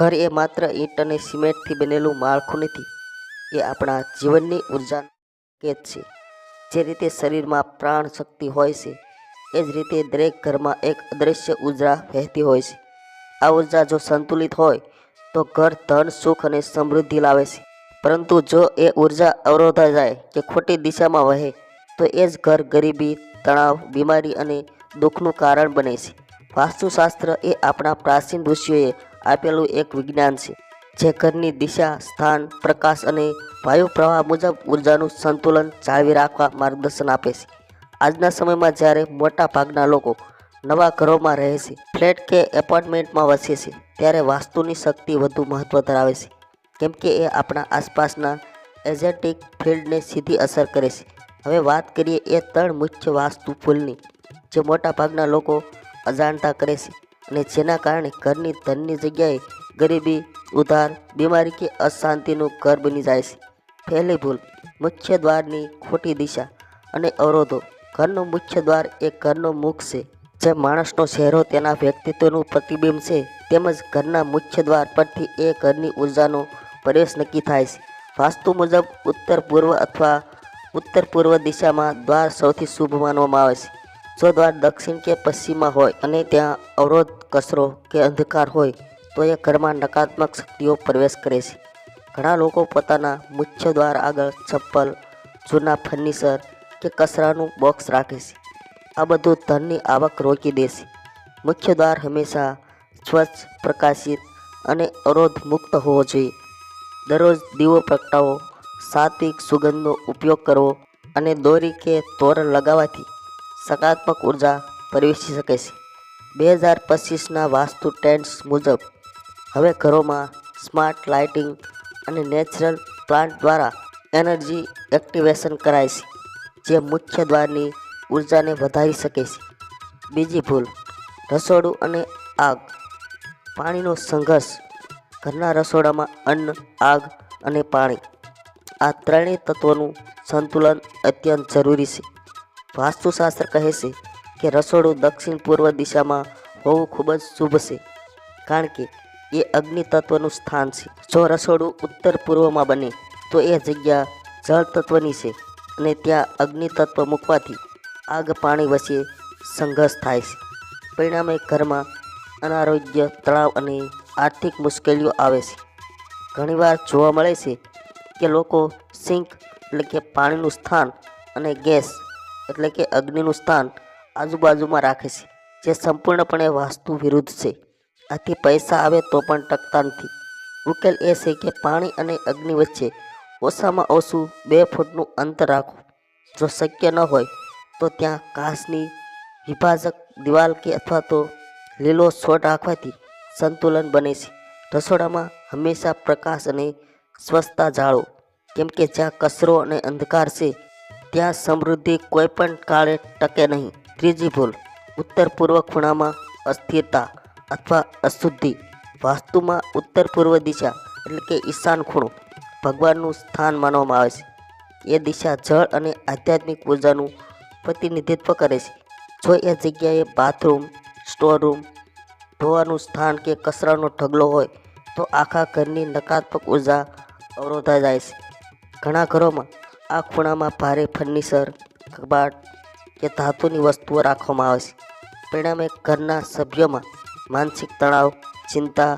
ઘર એ માત્ર ઈંટ અને સિમેન્ટથી બનેલું માળખું નથી, એ આપણા જીવનની ઊર્જા કેત છે. જે રીતે શરીરમાં પ્રાણ શક્તિ હોય છે, એ જ રીતે દરેક ઘરમાં એક અદૃશ્ય ઊર્જા વહેતી હોય છે. આ ઊર્જા જો સંતુલિત હોય, તો ઘર ધન, સુખ અને સમૃદ્ધિ લાવે છે. પરંતુ જો એ ઊર્જા અવરોધા જાય કે ખોટી દિશામાં વહે, તો એ જ ઘર ગરીબી, તણાવ, બીમારી અને દુઃખનું કારણ બને છે. વાસ્તુશાસ્ત્ર એ આપણા પ્રાચીન ઋષિઓએ આપેલું એક વિજ્ઞાન છે, જે ઘરની દિશા, સ્થાન, પ્રકાશ અને વાયુ પ્રવાહ મુજબ ઉર્જાનું સંતુલન જાળવી રાખવા માર્ગદર્શન આપે છે. આજના સમયમાં જ્યારે મોટા ભાગના લોકો નવા ઘરોમાં રહે છે, ફ્લેટ કે એપાર્ટમેન્ટમાં વસે છે, ત્યારે વાસ્તુની શક્તિ વધુ મહત્ત્વ ધરાવે છે, કેમ કે એ આપણા આસપાસના એજેટિક ફિલ્ડને સીધી અસર કરે છે. હવે વાત કરીએ એ ત્રણ મુખ્ય વાસ્તુ ભૂલની જે મોટા ભાગના લોકો અજાણતા કરે છે. અને જેના કારણે ઘરની ધનની જગ્યાએ ગરીબી, ઉધાર, બીમારી કે અશાંતિનું ઘર બની જાય છે. પહેલી ભૂલ, મુખ્ય દ્વારની ખોટી દિશા અને અવરોધો. ઘરનું મુખ્ય દ્વાર એ ઘરનો મુખ છે. જે માણસનો ચહેરો, તેના વ્યક્તિત્વનું પ્રતિબિંબ છે, તેમજ ઘરના મુખ્ય દ્વાર પરથી એ ઘરની ઉર્જાનો પ્રવેશ નક્કી થાય છે. વાસ્તુ મુજબ ઉત્તર પૂર્વ અથવા ઉત્તર પૂર્વ દિશામાં દ્વાર સૌથી શુભ માનવામાં આવે છે. જો દ્વાર દક્ષિણ કે પશ્ચિમમાં હોય અને ત્યાં અવરોધ, કચરો કે અંધકાર હોય, તો એ ઘરમાં નકારાત્મક શક્તિઓ પ્રવેશ કરે છે. ઘણા લોકો પોતાના મુખ્ય દ્વાર આગળ ચપ્પલ, જૂના ફર્નિચર કે કચરાનું બોક્સ રાખે છે. આ બધું ધનની આવક રોકી દેશે મુખ્ય દ્વાર હંમેશા સ્વચ્છ, પ્રકાશિત અને અવરોધ મુક્ત હોવો જોઈએ. દરરોજ દીવો પ્રગટાવો, સાત્વિક સુગંધનો ઉપયોગ કરવો અને દોરી કે તોરણ લગાવવાથી સકારાત્મક ઊર્જા પ્રવેશી શકે છે. બે હજાર પચીસના વાસ્તુ ટ્રેન્ડ્સ મુજબ, હવે ઘરોમાં સ્માર્ટ લાઇટિંગ અને નેચરલ પ્લાન્ટ દ્વારા એનર્જી એક્ટિવેશન કરાય છે, જે મુખ્ય દ્વારની ઉર્જાને વધારી શકે છે. બીજી ભૂલ, રસોડું અને આગ. પાણીનો સંઘર્ષ, ઘરના રસોડામાં અન્ન, આગ અને પાણી. આ ત્રણેય તત્વોનું સંતુલન અત્યંત જરૂરી છે. વાસ્તુશાસ્ત્ર કહે છે કે રસોડું દક્ષિણ પૂર્વ દિશામાં હોવું ખૂબ જ શુભ છે, કારણ કે એ અગ્નિ તત્વનું સ્થાન છે. જો રસોડું ઉત્તર પૂર્વમાં બને, તો એ જગ્યા જળ તત્વની છે અને ત્યાં અગ્નિ તત્વ મૂકવાથી આગ પાણી વચ્ચે સંઘર્ષ થાય છે. પરિણામે ઘરમાં અનારોગ્ય, તણાવ અને આર્થિક મુશ્કેલીઓ આવે છે. ઘણીવાર જોવા મળે છે કે લોકો સિંક એટલે કે પાણીનું સ્થાન અને ગેસ એટલે કે અગ્નિનું સ્થાન આજુબાજુમાં રાખે છે, જે સંપૂર્ણપણે વાસ્તુ વિરુદ્ધ છે. આથી પૈસા આવે તો પણ ટકતા નથી. ઉકેલ એ છે કે પાણી અને અગ્નિ વચ્ચે ઓછામાં ઓછું બે ફૂટનું અંતર રાખવું. જો શક્ય ન હોય, તો ત્યાં કાચની વિભાજક દિવાલ કે અથવા તો લીલો છોડ રાખવાથી સંતુલન બને છે. રસોડામાં હંમેશા પ્રકાશ અને સ્વચ્છતા જાળવો. કેમ કે જ્યાં કચરો અને અંધકાર છે ત્યાં સમૃદ્ધિ કોઈ પણ કાળે ટકે નહીં. ત્રીજી ભૂલ, ઉત્તર પૂર્વ ખૂણામાં અસ્થિરતા અથવા અશુદ્ધિ. વાસ્તુમાં ઉત્તર પૂર્વ દિશા એટલે કે ઈશાન ખૂણો ભગવાનનું સ્થાન માનવામાં આવે છે. એ દિશા જળ અને આધ્યાત્મિક ઉર્જાનું પ્રતિનિધિત્વ કરે છે. જો એ જગ્યાએ બાથરૂમ, સ્ટોરરૂમ, ધોવાનું સ્થાન કે કચરાનો ઢગલો હોય, તો આખા ઘરની નકારાત્મક ઊર્જા અવરોધાઈ જાય છે. ઘણા ઘરોમાં આ ખૂણામાં ભારે ફર્નિચર, કબાટ કે ધાતુની વસ્તુઓ રાખવામાં આવે છે. પરિણામે ઘરના સભ્યોમાં માનસિક તણાવ, ચિંતા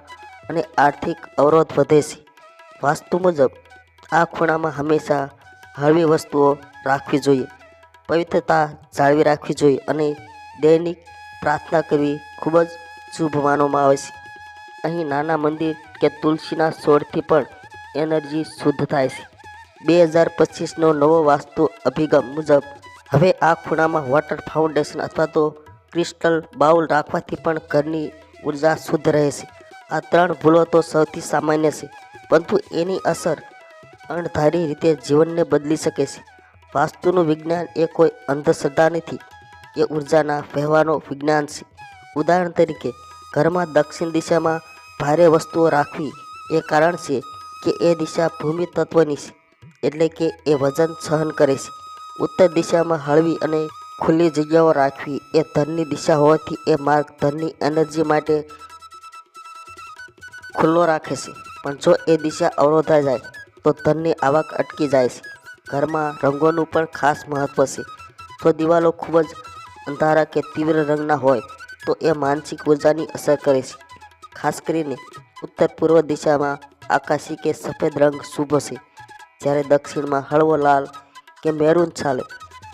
અને આર્થિક અવરોધ વધે છે. વાસ્તુ મુજબ, આ ખૂણામાં હંમેશા હળવી વસ્તુઓ રાખવી જોઈએ, પવિત્રતા જાળવી રાખવી જોઈએ અને દૈનિક પ્રાર્થના કરવી ખૂબ જ શુભ માનવામાં આવે છે. અહીં નાના મંદિર કે તુલસીના છોડથી પણ એનર્જી શુદ્ધ થાય છે. બે હજાર પચીસનો નવો વાસ્તુ અભિગમ મુજબ, હવે આ ખૂણામાં વોટર ફાઉન્ડેશન અથવા તો ક્રિસ્ટલ બાઉલ રાખવાથી પણ ઘરની ઊર્જા શુદ્ધ રહે છે. આ ત્રણ ભૂલો તો સૌથી સામાન્ય છે, પરંતુ એની અસર અણધારી રીતે જીવનને બદલી શકે છે. વાસ્તુનું વિજ્ઞાન એ કોઈ અંધશ્રદ્ધા નથી, એ ઉર્જાના વહેવાનો વિજ્ઞાન છે. ઉદાહરણ તરીકે, ઘરમાં દક્ષિણ દિશામાં ભારે વસ્તુઓ રાખવી એ કારણ છે કે એ દિશા ભૂમિ તત્વની છે. એટલે કે એ વજન સહન કરે છે. ઉત્તર દિશામાં હળવી અને ખુલ્લી જગ્યાઓ રાખવી એ ધનની દિશા હોવાથી એ માર્ગ ધનની એનર્જી માટે ખુલ્લો રાખે છે. પણ જો એ દિશા અવરોધાઈ જાય, તો ધનની આવક અટકી જાય છે. ઘરમાં રંગોનું પણ ખાસ મહત્ત્વ છે. જો દિવાલો ખૂબ જ અંધારા કે તીવ્ર રંગના હોય, તો એ માનસિક ઉર્જાની અસર કરે છે. ખાસ કરીને ઉત્તર પૂર્વ દિશામાં આકાશી કે સફેદ રંગ શુભ છે. જ્યારે દક્ષિણમાં હળવો લાલ કે મેરૂન ચાલે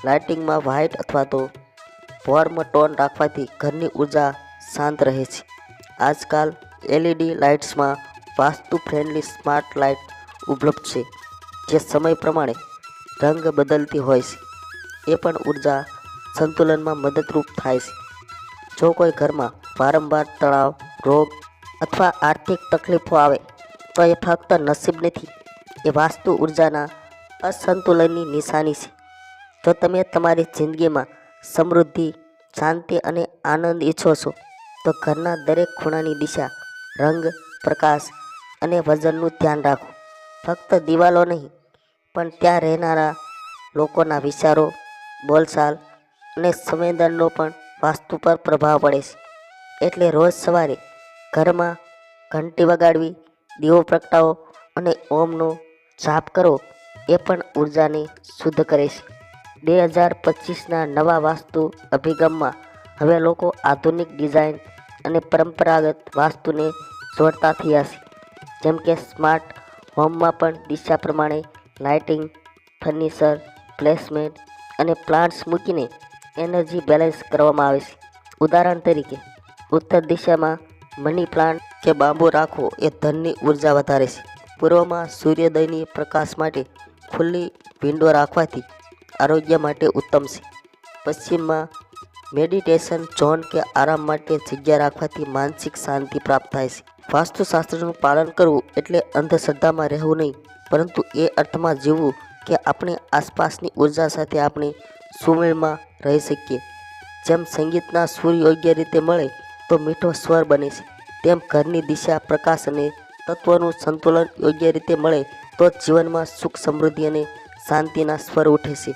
લાઇટિંગમાં વ્હાઇટ અથવા તો વોર્મ ટોન રાખવાથી ઘરની ઊર્જા શાંત રહે છે. આજકાલ એલઈડી લાઇટ્સમાં વાસ્તુ ફ્રેન્ડલી સ્માર્ટ લાઇટ ઉપલબ્ધ છે, જે સમય પ્રમાણે રંગ બદલતી હોય છે. એ પણ ઊર્જા સંતુલનમાં મદદરૂપ થાય છે. જો કોઈ ઘરમાં વારંવાર તણાવ, રોગ અથવા આર્થિક તકલીફો આવે, તો એ ફક્ત નસીબ નથી એ વાસ્તુ ઉર્જાના અસંતુલનની નિશાની છે. જો તમે તમારી જિંદગીમાં સમૃદ્ધિ, શાંતિ અને આનંદ ઈચ્છો છો, તો ઘરના દરેક ખૂણાની દિશા, રંગ, પ્રકાશ અને વજનનું ધ્યાન રાખો. ફક્ત દિવાલો નહીં, પણ ત્યાં રહેનારા લોકોના વિચારો, બોલચાલ અને સંવેદનનો પણ વાસ્તુ પર પ્રભાવ પડે છે. એટલે રોજ સવારે ઘરમાં ઘંટી વગાડવી, દીવો પ્રગટાવો અને ઓમનો જાપ કરો એ પણ ઉર્જાને શુદ્ધ કરે છે. બે હજાર પચીસના નવા વાસ્તુ અભિગમમાં હવે લોકો આધુનિક ડિઝાઇન અને પરંપરાગત વાસ્તુને જોડતા થયા છે. જેમ કે સ્માર્ટ હોમમાં પણ દિશા પ્રમાણે લાઇટિંગ, ફર્નિચર, પ્લેસમેન્ટ અને પ્લાન્ટ્સ મૂકીને એનર્જી બેલેન્સ કરવામાં આવે છે. ઉદાહરણ તરીકે, ઉત્તર દિશામાં મની પ્લાન્ટ કે બાંબુ રાખવો એ ધનની ઊર્જા વધારે છે. પૂર્વમાં સૂર્યોદયની પ્રકાશ માટે ખુલ્લી વિન્ડો રાખવાથી આરોગ્ય માટે ઉત્તમ છે. પશ્ચિમમાં મેડિટેશન ઝોન કે આરામ માટે જગ્યા રાખવાથી માનસિક શાંતિ પ્રાપ્ત થાય છે. વાસ્તુશાસ્ત્રનું પાલન કરવું એટલે અંધશ્રદ્ધામાં રહેવું નહીં, પરંતુ એ અર્થમાં જીવવું કે આપણે આસપાસની ઊર્જા સાથે આપણે સુમેળમાં રહી શકીએ. જેમ સંગીતના સૂર યોગ્ય રીતે મળે, તો મીઠો સ્વર બને છે. તેમ ઘરની દિશા, પ્રકાશ અને તત્વોનું સંતુલન યોગ્ય રીતે મળે તો જ જીવનમાં સુખ, સમૃદ્ધિ અને શાંતિના સ્વર ઉઠે છે.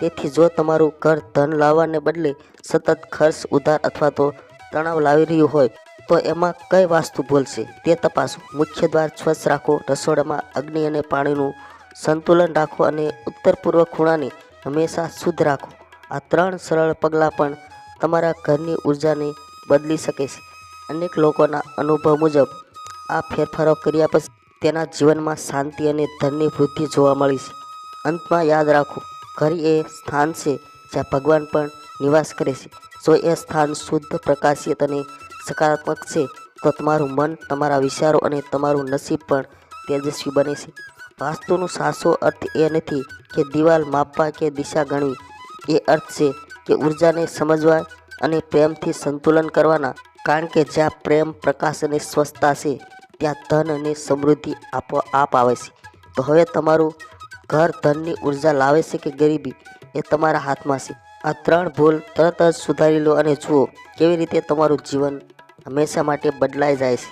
તેથી જો તમારું ઘર ધન લાવવાને બદલે સતત ખર્ચ, ઉધાર અથવા તો તણાવ લાવી રહ્યું હોય, તો એમાં કઈ વાસ્તુ ભૂલ છે તે તપાસો. મુખ્ય દ્વાર સ્વચ્છ રાખો. રસોડામાં અગ્નિ અને પાણીનું સંતુલન રાખો અને ઉત્તર પૂર્વ ખૂણાને હંમેશા શુદ્ધ રાખો. આ ત્રણ સરળ પગલાં પણ તમારા ઘરની ઉર્જાને બદલી શકે છે. અનેક લોકોના અનુભવ મુજબ આ ફેરફારો કર્યા પછી તેના જીવનમાં શાંતિ અને ધનની વૃદ્ધિ જોવા મળી છે. અંતમાં યાદ રાખો, ઘર એ સ્થાન છે જ્યાં ભગવાન પણ નિવાસ કરે છે. જો એ સ્થાન શુદ્ધ, પ્રકાશિત અને સકારાત્મક છે, તો તમારું મન, તમારા વિચારો અને તમારું નસીબ પણ તેજસ્વી બને છે. વાસ્તુનું સાચો અર્થ એ નથી કે દિવાલ માપવા કે દિશા ગણવી. એ અર્થ છે કે ઉર્જાને સમજવા અને પ્રેમથી સંતુલન કરવાના. કારણ કે જ્યાં પ્રેમ, પ્રકાશ અને સ્વસ્થતા છે ત્યાં ધન અને સમૃદ્ધિ આપોઆપ આવે છે. તો હવે તમારું ઘર ધનની ઊર્જા લાવે છે કે ગરીબી? એ તમારા હાથમાં છે. આ ત્રણ ભૂલ તરત જ સુધારી લો અને જુઓ કેવી રીતે તમારું જીવન હંમેશા માટે બદલાઈ જાય છે.